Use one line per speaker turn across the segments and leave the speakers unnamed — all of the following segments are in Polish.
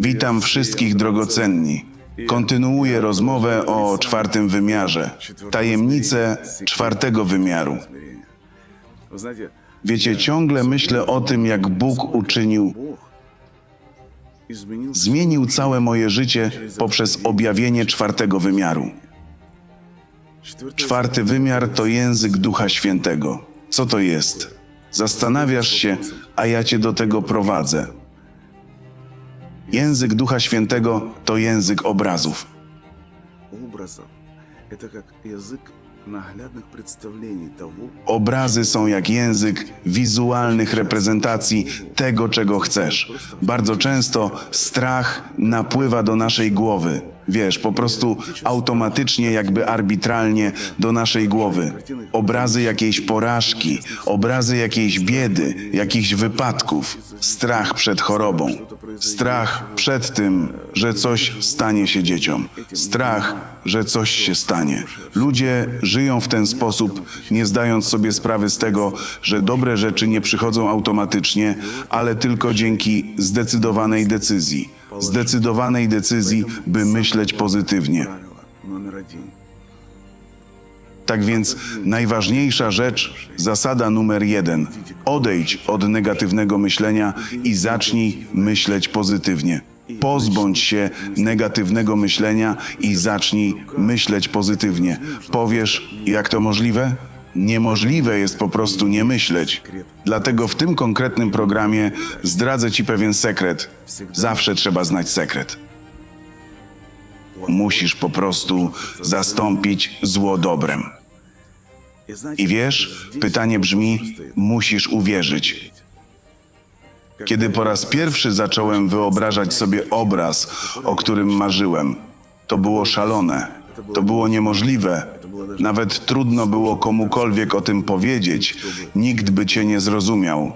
Witam wszystkich drogocenni. Kontynuuję rozmowę o czwartym wymiarze. Tajemnice czwartego wymiaru. Wiecie, ciągle myślę o tym, jak Bóg uczynił, zmienił całe moje życie poprzez objawienie czwartego wymiaru. Czwarty wymiar to język Ducha Świętego. Co to jest? Zastanawiasz się, a ja cię do tego prowadzę. Język Ducha Świętego to język obrazów. Obrazy są jak język wizualnych reprezentacji tego, czego chcesz. Bardzo często strach napływa do naszej głowy. Wiesz, po prostu automatycznie, jakby arbitralnie do naszej głowy. Obrazy jakiejś porażki, obrazy jakiejś biedy, jakichś wypadków. Strach przed chorobą. Strach przed tym, że coś stanie się dzieciom. Strach, że coś się stanie. Ludzie żyją w ten sposób, nie zdając sobie sprawy z tego, że dobre rzeczy nie przychodzą automatycznie, ale tylko dzięki zdecydowanej decyzji zdecydowanej decyzji, by myśleć pozytywnie. Tak więc najważniejsza rzecz, zasada numer jeden: odejdź od negatywnego myślenia i zacznij myśleć pozytywnie. Pozbądź się negatywnego myślenia i zacznij myśleć pozytywnie. Powiesz, jak to możliwe? Niemożliwe jest po prostu nie myśleć. Dlatego w tym konkretnym programie zdradzę Ci pewien sekret. Zawsze trzeba znać sekret. Musisz po prostu zastąpić zło dobrem. I wiesz, pytanie brzmi: musisz uwierzyć. Kiedy po raz pierwszy zacząłem wyobrażać sobie obraz, o którym marzyłem, to było szalone, to było niemożliwe, Nawet trudno było komukolwiek o tym powiedzieć, nikt by cię nie zrozumiał,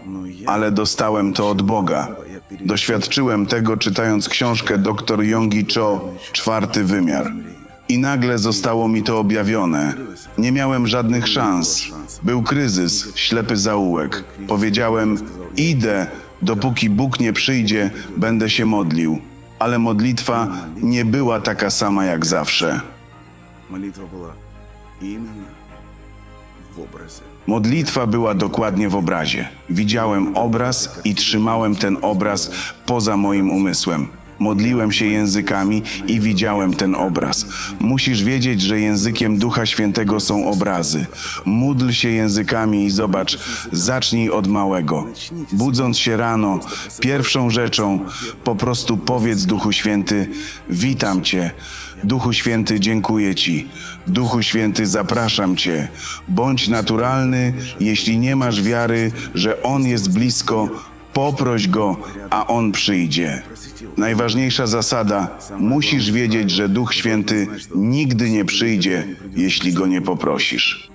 ale dostałem to od Boga. Doświadczyłem tego czytając książkę dr Yongi Cho Czwarty wymiar. I nagle zostało mi to objawione. Nie miałem żadnych szans. Był kryzys, ślepy zaułek. Powiedziałem: Idę, dopóki Bóg nie przyjdzie, będę się modlił. Ale modlitwa nie była taka sama jak zawsze.
молитва была именно в образе.
Modlitwa była dokładnie w obrazie. Widziałem obraz i trzymałem ten obraz poza moim umysłem. Modliłem się językami i widziałem ten obraz. Musisz wiedzieć, że językiem Ducha Świętego są obrazy. Módl się językami i zobacz, zacznij od małego. Budząc się rano, pierwszą rzeczą po prostu powiedz Duchu Święty: Witam Cię. Duchu Święty, dziękuję Ci. Duchu Święty, zapraszam Cię. Bądź naturalny, jeśli nie masz wiary, że On jest blisko, poproś Go, a On przyjdzie. Najważniejsza zasada: musisz wiedzieć, że Duch Święty nigdy nie przyjdzie, jeśli Go nie poprosisz.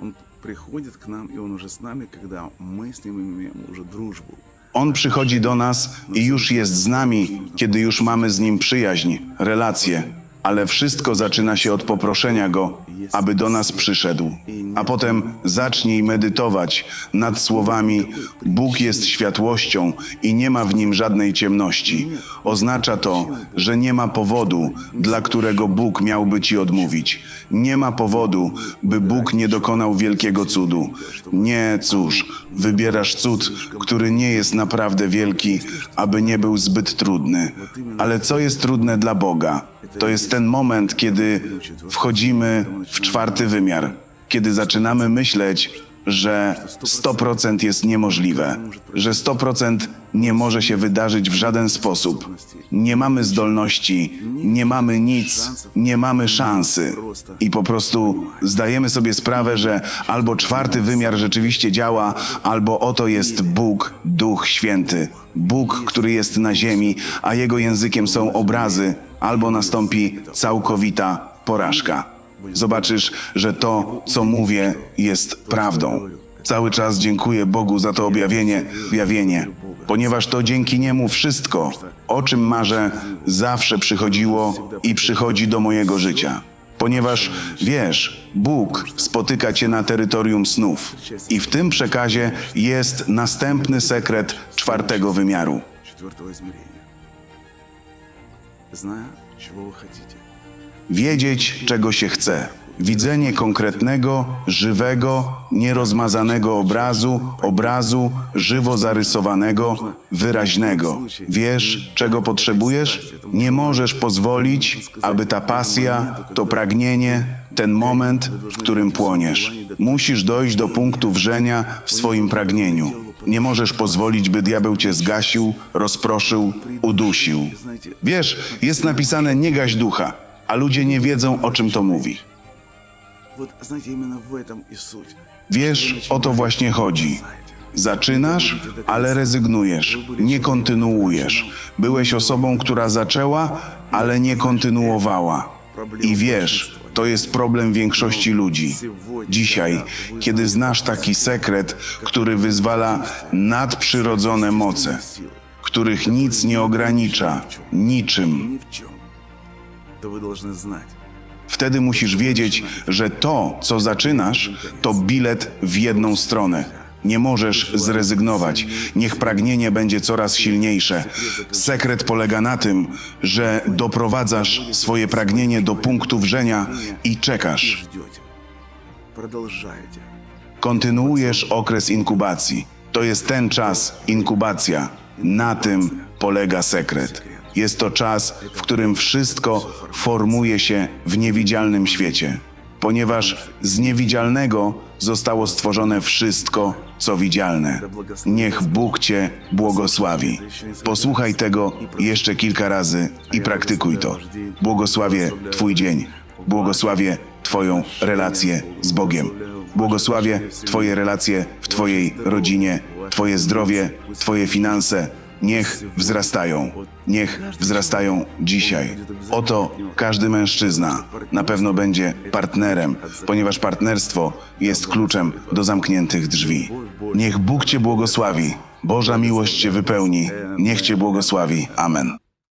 Он приходит к нам, и он уже с нами, когда мы с ним имеем уже дружбу.
On przychodzi do nas i już jest z nami, kiedy już mamy z Nim przyjaźń, relacje. ale wszystko zaczyna się od poproszenia Go, aby do nas przyszedł. A potem zacznij medytować nad słowami Bóg jest światłością i nie ma w nim żadnej ciemności. Oznacza to, że nie ma powodu, dla którego Bóg miałby ci odmówić. Nie ma powodu, by Bóg nie dokonał wielkiego cudu. Nie, cóż, wybierasz cud, który nie jest naprawdę wielki, aby nie był zbyt trudny. Ale co jest trudne dla Boga? To jest ten moment, kiedy wchodzimy w czwarty wymiar, kiedy zaczynamy myśleć, że 100% jest niemożliwe, że 100% nie może się wydarzyć w żaden sposób. Nie mamy zdolności, nie mamy nic, nie mamy szansy. I po prostu zdajemy sobie sprawę, że albo czwarty wymiar rzeczywiście działa, albo oto jest Bóg, Duch Święty. Bóg, który jest na ziemi, a jego językiem są obrazy, albo nastąpi całkowita porażka. Zobaczysz, że to, co mówię, jest prawdą. Cały czas dziękuję Bogu za to objawienie, objawienie, ponieważ to dzięki niemu wszystko, o czym marzę, zawsze przychodziło i przychodzi do mojego życia. Ponieważ wiesz, Bóg spotyka cię na terytorium snów, i w tym przekazie jest następny sekret czwartego wymiaru. Wiedzieć, czego się chce. Widzenie konkretnego, żywego, nierozmazanego obrazu, obrazu żywo zarysowanego, wyraźnego. Wiesz, czego potrzebujesz? Nie możesz pozwolić, aby ta pasja, to pragnienie, ten moment, w którym płoniesz. Musisz dojść do punktu wrzenia w swoim pragnieniu. Nie możesz pozwolić, by diabeł cię zgasił, rozproszył, udusił. Wiesz, jest napisane nie gaś ducha, a ludzie nie wiedzą, o czym to mówi. Wiesz, o to właśnie chodzi. Zaczynasz, ale rezygnujesz, nie kontynuujesz. Byłeś osobą, która zaczęła, ale nie kontynuowała. I wiesz, to jest problem większości ludzi. Dzisiaj, kiedy znasz taki sekret, który wyzwala nadprzyrodzone moce, których nic nie ogranicza, niczym, wtedy musisz wiedzieć, że to, co zaczynasz, to bilet w jedną stronę nie możesz zrezygnować. Niech pragnienie będzie coraz silniejsze. Sekret polega na tym, że doprowadzasz swoje pragnienie do punktu wrzenia i czekasz. Kontynuujesz okres inkubacji. To jest ten czas, inkubacja. Na tym polega sekret. Jest to czas, w którym wszystko formuje się w niewidzialnym świecie, ponieważ z niewidzialnego zostało stworzone wszystko co widzialne. Niech Bóg Cię błogosławi. Posłuchaj tego jeszcze kilka razy i praktykuj to. Błogosławię Twój dzień. Błogosławię Twoją relację z Bogiem. Błogosławię Twoje relacje w Twojej rodzinie, Twoje zdrowie, Twoje finanse. Niech wzrastają. Niech wzrastają dzisiaj. Oto każdy mężczyzna na pewno będzie partnerem, ponieważ partnerstwo jest kluczem do zamkniętych drzwi. Niech Bóg Cię błogosławi. Boża miłość Cię wypełni. Niech Cię błogosławi. Amen.